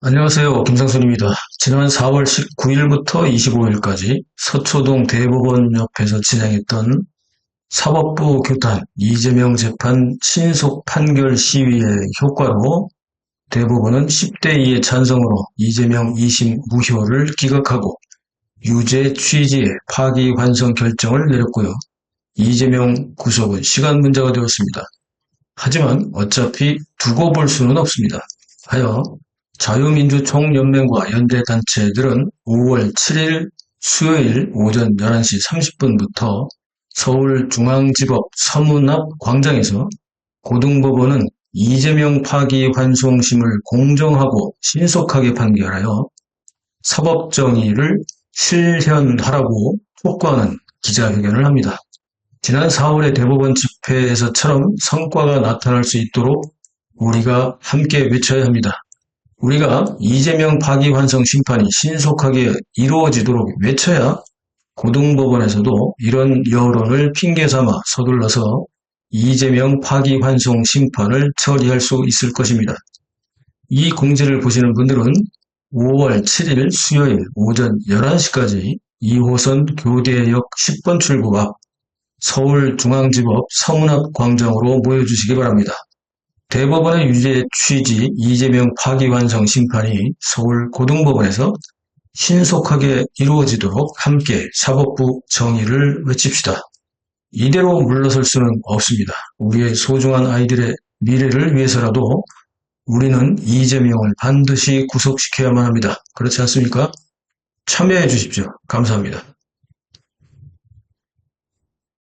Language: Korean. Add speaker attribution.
Speaker 1: 안녕하세요. 김상순입니다. 지난 4월 19일부터 25일까지 서초동 대법원 옆에서 진행했던 사법부 규탄 이재명 재판 신속 판결 시위의 효과로 대법원은 10대 2의 찬성으로 이재명 2심 무효를 기각하고 유죄 취지의 파기환송 결정을 내렸고요. 이재명 구속은 시간 문제가 되었습니다. 하지만 어차피 두고 볼 수는 없습니다. 하여 자유민주총연맹과 연대단체들은 5월 7일 수요일 오전 11시 30분부터 서울중앙지법 서문 앞 광장에서 고등법원은 이재명 파기 환송심을 공정하고 신속하게 판결하여 사법정의를 실현하라고 촉구하는 기자회견을 합니다. 지난 4월의 대법원 집회에서처럼 성과가 나타날 수 있도록 우리가 함께 외쳐야 합니다. 우리가 이재명 파기환송 심판이 신속하게 이루어지도록 외쳐야 고등법원에서도 이런 여론을 핑계삼아 서둘러서 이재명 파기환송 심판을 처리할 수 있을 것입니다. 이 공지를 보시는 분들은 5월 7일 수요일 오전 11시까지 2호선 교대역 10번 출구 앞 서울중앙지법 서문 앞 광장으로 모여주시기 바랍니다. 대법원의 유죄 취지 이재명 파기환송 심판이 서울 고등법원에서 신속하게 이루어지도록 함께 사법부 정의를 외칩시다. 이대로 물러설 수는 없습니다. 우리의 소중한 아이들의 미래를 위해서라도 우리는 이재명을 반드시 구속시켜야만 합니다. 그렇지 않습니까? 참여해 주십시오. 감사합니다.